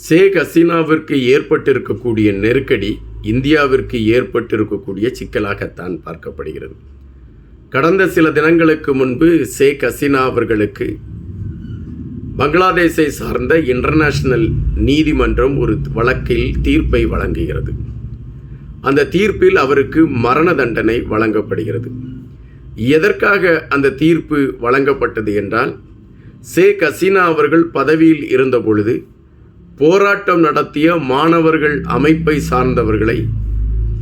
ஷேக் ஹசீனாவிற்கு ஏற்பட்டிருக்கக்கூடிய நெருக்கடி இந்தியாவிற்கு ஏற்பட்டிருக்கக்கூடிய சிக்கலாகத்தான் பார்க்கப்படுகிறது. கடந்த சில தினங்களுக்கு முன்பு ஷேக் ஹசீனா அவர்களுக்கு பங்களாதேஷை சார்ந்த இன்டர்நேஷனல் நீதிமன்றம் ஒரு வழக்கில் தீர்ப்பை வழங்குகிறது. அந்த தீர்ப்பில் அவருக்கு மரண தண்டனை வழங்கப்படுகிறது. எதற்காக அந்த தீர்ப்பு வழங்கப்பட்டது என்றால் ஷேக் ஹசீனா அவர்கள் பதவியில் இருந்த பொழுது போராட்டம் நடத்திய மாணவர்கள் அமைப்பை சார்ந்தவர்களை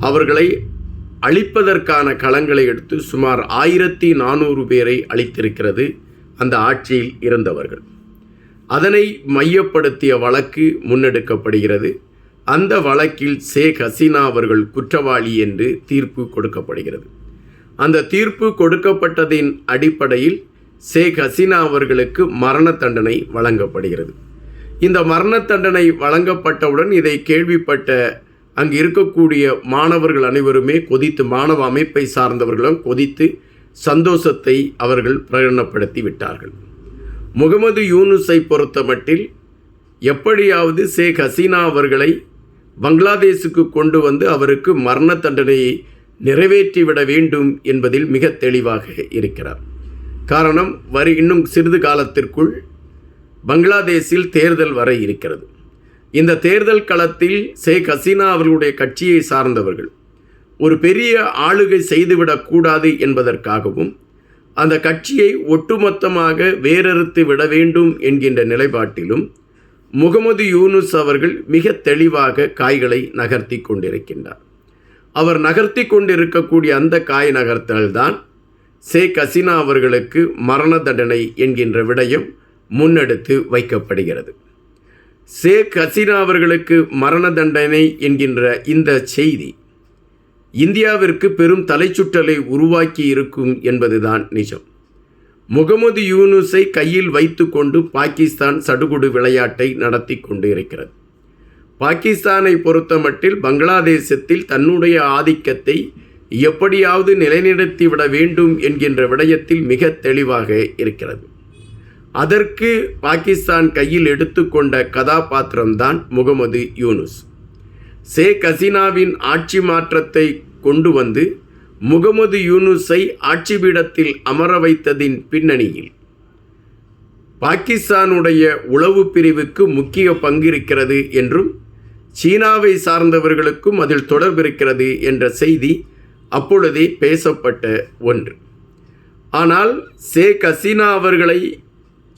அவர்களை அழிப்பதற்கான களங்களை எடுத்து சுமார் ஆயிரத்தி நானூறு பேரை அழித்திருக்கிறது அந்த ஆட்சியில் இருந்தவர்கள். அதனை மையப்படுத்திய வழக்கு முன்னெடுக்கப்படுகிறது. அந்த வழக்கில் ஷேக் ஹசீனா அவர்கள் குற்றவாளி என்று தீர்ப்பு கொடுக்கப்படுகிறது. அந்த தீர்ப்பு கொடுக்கப்பட்டதின் அடிப்படையில் ஷேக் ஹசீனா அவர்களுக்கு மரண தண்டனை வழங்கப்படுகிறது. இந்த மரண தண்டனை வழங்கப்பட்டவுடன் இதை கேள்விப்பட்ட அங்கு இருக்கக்கூடிய மாணவர்கள் அனைவருமே கொதித்து மாணவ அமைப்பை சார்ந்தவர்களும் கொதித்து சந்தோஷத்தை அவர்கள் பிரகடனப்படுத்தி விட்டார்கள். முகமது யூனுஸை பொறுத்தமட்டில் எப்படியாவது ஷேக் ஹசீனா அவர்களை பங்களாதேஷுக்கு கொண்டு வந்து அவருக்கு மரண தண்டனையை நிறைவேற்றிவிட வேண்டும் என்பதில் மிக தெளிவாக இருக்கிறார். காரணம் வரி இன்னும் சிறிது காலத்திற்குள் பங்களாதேஷில் தேர்தல் வர இருக்கிறது. இந்த தேர்தல் களத்தில் ஷேக் ஹசீனா அவர்களுடைய கட்சியை சார்ந்தவர்கள். ஒரு பெரிய ஆளுகை செய்துவிடக்கூடாது என்பதற்காகவும் அந்த கட்சியை ஒட்டுமொத்தமாக வேறறுத்து விட வேண்டும் என்கின்ற நிலைப்பாட்டிலும் முகமது யூனுஸ் அவர்கள் மிக தெளிவாக காய்களை நகர்த்தி கொண்டிருக்கின்றார். அவர் நகர்த்தி கொண்டிருக்கக்கூடிய அந்த காய் நகர்த்தல்தான் ஷேக் ஹசீனா அவர்களுக்கு மரண தண்டனை என்கின்ற விடயம் முன்னெடுத்து வைக்கப்படுகிறது. ஷேக் ஹசீனா அவர்களுக்கு மரண தண்டனை என்கின்ற இந்த செய்தி இந்தியாவிற்கு பெரும் தலைச்சுற்றலை உருவாக்கி இருக்கும் என்பதுதான் நிஜம். முகமது யூனுஸை கையில் வைத்துக்கொண்டு பாகிஸ்தான் சடுகுடு விளையாட்டை நடத்தி கொண்டு இருக்கிறது பாகிஸ்தானை பொறுத்தமட்டில் பங்களாதேசத்தில் தன்னுடைய ஆதிக்கத்தை எப்படியாவது நிலைநிறுத்திவிட வேண்டும் என்கின்ற விடயத்தில் மிக தெளிவாக இருக்கிறது. அதற்கு பாகிஸ்தான் கையில் எடுத்துக்கொண்ட கதாபாத்திரம்தான் முகமது யூனுஸ். ஷேக் ஹசீனாவின் ஆட்சி மாற்றத்தை கொண்டு வந்து முகமது யூனுஸை ஆட்சி பீடத்தில் அமர வைத்ததின் பின்னணியில் பாகிஸ்தானுடைய உளவு பிரிவுக்கு முக்கிய பங்கு இருக்கிறது என்றும் சீனாவை சார்ந்தவர்களுக்கும் அதில் தொடர்பு இருக்கிறது என்ற செய்தி அப்பொழுதே பேசப்பட்ட ஒன்று. ஆனால் ஷேக் ஹசீனா அவர்களை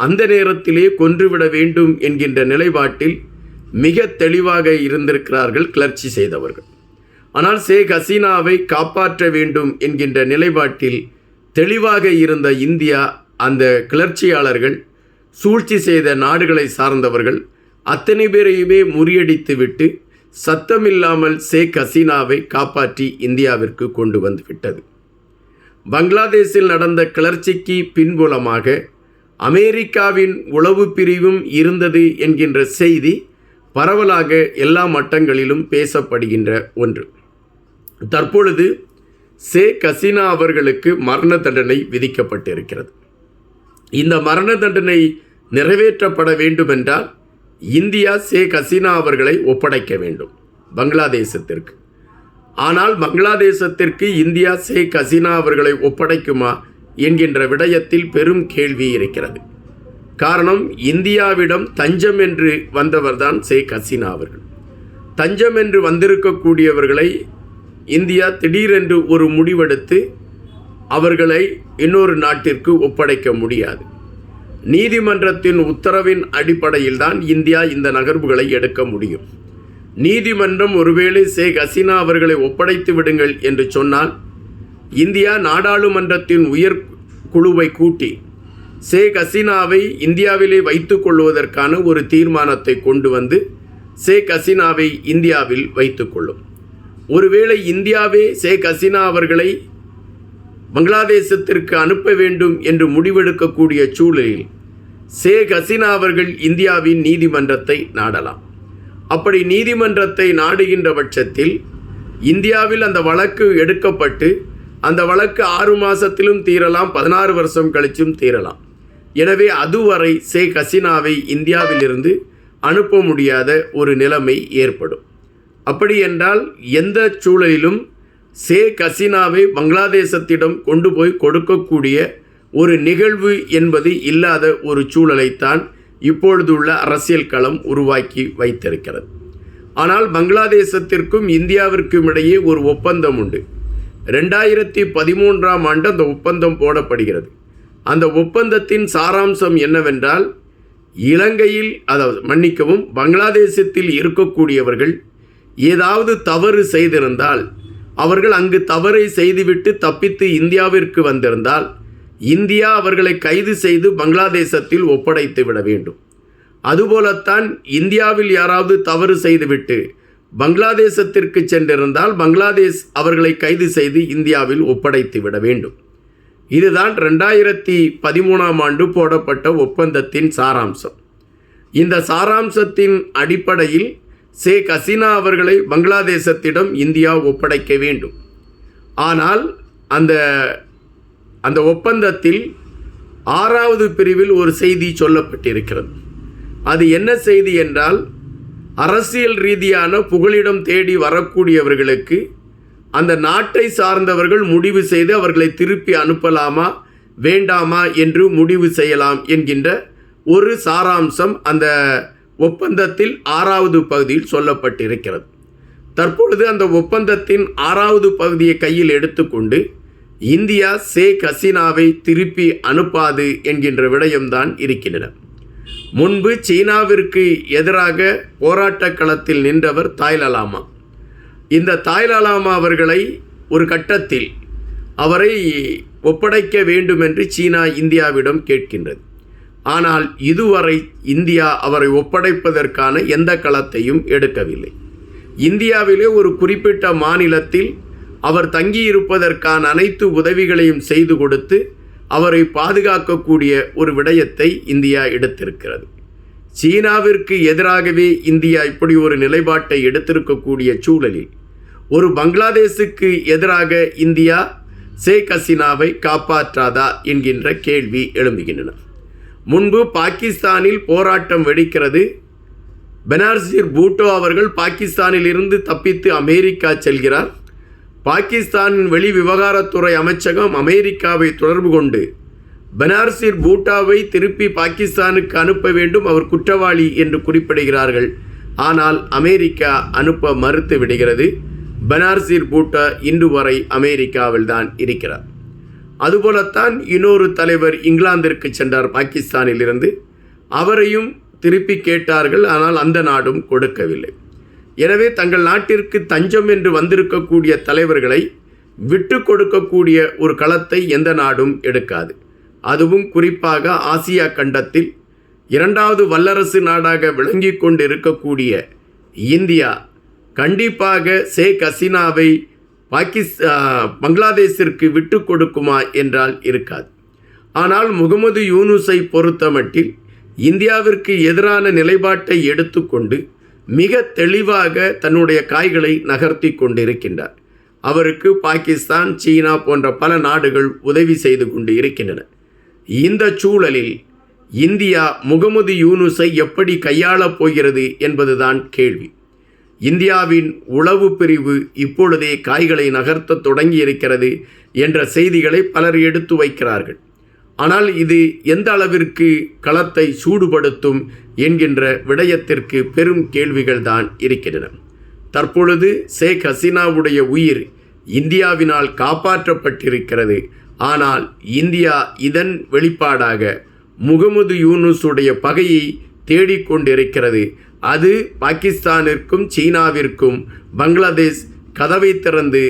அந்த நேரத்திலே கொன்றுவிட வேண்டும் என்கின்ற நிலைப்பாட்டில் மிக தெளிவாக இருந்திருக்கிறார்கள் கிளர்ச்சி செய்தவர்கள். ஆனால் ஷேக் ஹசீனாவை காப்பாற்ற வேண்டும் என்கின்ற நிலைப்பாட்டில் தெளிவாக இருந்த இந்தியா அந்த கிளர்ச்சியாளர்கள் சூழ்ச்சி செய்த நாடுகளை சார்ந்தவர்கள் அத்தனை பேரையுமே முறியடித்துவிட்டு சத்தமில்லாமல் ஷேக் ஹசீனாவை காப்பாற்றி இந்தியாவிற்கு கொண்டு வந்துவிட்டது பங்களாதேஷில் நடந்த கிளர்ச்சிக்கு பின்புலமாக அமெரிக்காவின் உளவு பிரிவும் இருந்தது என்கின்ற செய்தி பரவலாக எல்லா மட்டங்களிலும் பேசப்படுகின்ற ஒன்று. தற்பொழுது சே கசினா அவர்களுக்கு மரண தண்டனை விதிக்கப்பட்டிருக்கிறது. இந்த மரண தண்டனை நிறைவேற்றப்பட வேண்டுமென்றால் இந்தியா சே கசினா அவர்களை ஒப்படைக்க வேண்டும் பங்களாதேசத்திற்கு. ஆனால் பங்களாதேசத்திற்கு இந்தியா சே கசினா அவர்களை ஒப்படைக்குமா என்கின்ற விடயத்தில் பெரும் கேள்வி இருக்கிறது. காரணம் இந்தியாவிடம் தஞ்சம் என்று வந்தவர்தான் ஷேக் ஹசீனா அவர்கள். தஞ்சம் என்று வந்திருக்கக்கூடியவர்களை இந்தியா திடீரென்று ஒரு முடிவெடுத்து அவர்களை இன்னொரு நாட்டிற்கு ஒப்படைக்க முடியாது. நீதிமன்றத்தின் உத்தரவின் அடிப்படையில் தான் இந்தியா இந்த நகர்வுகளை எடுக்க முடியும். நீதிமன்றம் ஒருவேளை ஷேக் ஹசீனா அவர்களை ஒப்படைத்து விடுங்கள் என்று சொன்னால் இந்தியா நாடாளுமன்றத்தின் உயர் குழுவை கூட்டி ஷேக் ஹசீனாவை இந்தியாவிலே வைத்து கொள்வதற்கான ஒரு தீர்மானத்தை கொண்டு வந்து ஷேக் ஹசீனாவை இந்தியாவில் வைத்துக்கொள்ளும் ஒருவேளை இந்தியாவே ஷேக் ஹசீனா அவர்களை பங்களாதேசத்திற்கு அனுப்ப வேண்டும் என்று முடிவெடுக்கக்கூடிய சூழலில் ஷேக் ஹசீனா அவர்கள் இந்தியாவின் நீதிமன்றத்தை நாடலாம். அப்படி நீதிமன்றத்தை நாடுகின்ற பட்சத்தில் இந்தியாவில் அந்த வழக்கு எடுக்கப்பட்டு அந்த வழக்கு ஆறு மாதத்திலும் தீரலாம் பதினாறு வருஷம் கழிச்சும் தீரலாம். எனவே அதுவரை ஷேக் ஹசீனாவை இந்தியாவிலிருந்து அனுப்ப முடியாத ஒரு நிலைமை ஏற்படும். அப்படி என்றால் எந்த சூழலிலும் ஷேக் ஹசீனாவை பங்களாதேசத்திடம் கொண்டு போய் கொடுக்கக்கூடிய ஒரு நிகழ்வு என்பது இல்லாத ஒரு சூழலைத்தான் இப்பொழுதுள்ள அரசியல் களம் உருவாக்கி வைத்திருக்கிறது. ஆனால் பங்களாதேசத்திற்கும் இந்தியாவிற்கும் இடையே ஒரு ஒப்பந்தம் உண்டு. ரெண்டாயிரத்தி பதிமூன்றாம் ஆண்டு அந்த ஒப்பந்தம் போடப்படுகிறது. அந்த ஒப்பந்தத்தின் சாராம்சம் என்னவென்றால் இலங்கையில் அதாவது மன்னிக்கவும் பங்களாதேசத்தில் இருக்கக்கூடியவர்கள் ஏதாவது தவறு செய்திருந்தால் அவர்கள் அங்கு தவறை செய்துவிட்டு தப்பித்து இந்தியாவிற்கு வந்திருந்தால் இந்தியா அவர்களை கைது செய்து பங்களாதேசத்தில் ஒப்படைத்து விட வேண்டும். அதுபோலத்தான் இந்தியாவில் யாராவது தவறு செய்துவிட்டு பங்களாதேசத்திற்கு சென்றிருந்தால் பங்களாதேஷ் அவர்களை கைது செய்து இந்தியாவில் ஒப்படைத்து விட வேண்டும். இதுதான் ரெண்டாயிரத்தி பதிமூணாம் ஆண்டு போடப்பட்ட ஒப்பந்தத்தின் சாராம்சம். இந்த சாராம்சத்தின் அடிப்படையில் ஷேக் ஹசீனா அவர்களை பங்களாதேசத்திடம் இந்தியா ஒப்படைக்க வேண்டும். ஆனால் அந்த அந்த ஒப்பந்தத்தில் ஆறாவது பிரிவில் ஒரு செய்தி சொல்லப்பட்டிருக்கிறது. அது என்ன செய்தி என்றால் அரசியல் ரீதியான புகலிடம் தேடி வரக்கூடியவர்களுக்கு அந்த நாட்டை சார்ந்தவர்கள் முடிவு செய்து அவர்களை திருப்பி அனுப்பலாமா வேண்டாமா என்று முடிவு செய்யலாம் என்கின்ற ஒரு சாராம்சம் அந்த ஒப்பந்தத்தில் ஆறாவது பகுதியில் சொல்லப்பட்டிருக்கிறது. தற்பொழுது அந்த ஒப்பந்தத்தின் ஆறாவது பகுதியை கையில் எடுத்துக்கொண்டு இந்தியா ஷேக் ஹசீனாவை திருப்பி அனுப்பாது என்கின்ற விடயம்தான் இருக்கின்றன. முன்பு சீனாவிற்கு எதிராக போராட்டக் களத்தில் நின்றவர் தாய்லலாமா இந்த தாய்லலாமா அவர்களை ஒரு கட்டத்தில் அவரை ஒப்படைக்க வேண்டும் என்று சீனா இந்தியாவிடம் கேட்கின்றது. ஆனால் இதுவரை இந்தியா அவரை ஒப்படைப்பதற்கான எந்த களத்தையும் எடுக்கவில்லை. இந்தியாவிலே ஒரு குறிப்பிட்ட மாநிலத்தில் அவர் தங்கியிருப்பதற்கான அனைத்து உதவிகளையும் செய்து கொடுத்து அவரை பாதுகாக்கக்கூடிய ஒரு விடயத்தை இந்தியா எடுத்திருக்கிறது. சீனாவிற்கு எதிராகவே இந்தியா இப்படி ஒரு நிலைப்பாட்டை எடுத்திருக்கக்கூடிய சூழலில் ஒரு பங்களாதேஷுக்கு எதிராக இந்தியா ஷேக் ஹசீனாவை காப்பாற்றாதா என்கின்ற கேள்வி எழும்புகின்றன. முன்பு பாகிஸ்தானில் போராட்டம் வெடிக்கிறது. பெனார்சிர் பூட்டோ அவர்கள் பாகிஸ்தானில் இருந்து தப்பித்து அமெரிக்கா செல்கிறார். பாகிஸ்தானின் வெளி விவகாரத்துறை அமைச்சகம் அமெரிக்காவை தொடர்பு கொண்டு பனார்சிர் பூட்டாவை திருப்பி பாகிஸ்தானுக்கு அனுப்ப வேண்டும் அவர் குற்றவாளி என்று குறிப்பிடுகிறார்கள். ஆனால் அமெரிக்கா அனுப்ப மறுத்து விடுகிறது. பனார்சிர் பூட்டா இன்று வரை அமெரிக்காவில் தான் இருக்கிறார். அதுபோலத்தான் இன்னொரு தலைவர் இங்கிலாந்திற்கு சென்றார் பாகிஸ்தானில் இருந்து அவரையும் திருப்பி கேட்டார்கள் ஆனால் அந்த நாடும் கொடுக்கவில்லை. எனவே தங்கள் நாட்டிற்கு தஞ்சம் என்று வந்திருக்கக்கூடிய தலைவர்களை விட்டு கொடுக்கக்கூடிய ஒரு களத்தை எந்த நாடும் எடுக்காது. அதுவும் குறிப்பாக ஆசியா கண்டத்தில் இரண்டாவது வல்லரசு நாடாக விளங்கி கொண்டு இருக்கக்கூடிய இந்தியா கண்டிப்பாக ஷேக் ஹசீனாவை பாகிஸ்தா பங்களாதேஷிற்கு விட்டு கொடுக்குமா என்றால் இருக்காது. ஆனால் முகமது யூனுஸை பொறுத்தமட்டில் இந்தியாவிற்கு எதிரான நிலைப்பாட்டை எடுத்துக்கொண்டு மிக தெளிவாக தன்னுடைய காய்களை நகர்த்தி கொண்டிருக்கின்றார். அவருக்கு பாகிஸ்தான் சீனா போன்ற பல நாடுகள் உதவி செய்து கொண்டு இருக்கின்றன. இந்த சூழலில் இந்தியா முகமது யூனுஸை எப்படி கையாளப் போகிறது என்பதுதான் கேள்வி. இந்தியாவின் உளவு பிரிவு இப்பொழுதே காய்களை நகர்த்த தொடங்கியிருக்கிறது என்ற செய்திகளை பலர் எடுத்து வைக்கிறார்கள். ஆனால் இது எந்த அளவிற்கு களத்தை சூடுபடுத்தும் என்கின்ற விடயத்திற்கு பெரும் கேள்விகள் தான் இருக்கின்றன. தற்பொழுது ஷேக் ஹசீனாவுடைய உயிர் இந்தியாவினால் காப்பாற்றப்பட்டிருக்கிறது. ஆனால் இந்தியா இதன் வெளிப்பாடாக முகமது யூனுஸுடைய பகையை தேடிக்கொண்டிருக்கிறது. அது பாகிஸ்தானிற்கும் சீனாவிற்கும் பங்களாதேஷ் கதவை திறந்து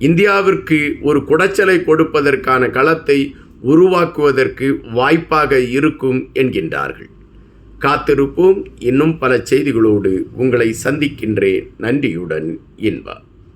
இந்தியாவிற்கு ஒரு குடைச்சலை கொடுப்பதற்கான களத்தை உருவாக்குவதற்கு வாய்ப்பாக இருக்கும் என்கின்றார்கள். காத்திருப்போம். இன்னும் பல செய்திகளோடு உங்களை சந்திக்கின்றேன். நன்றியுடன் என்பார்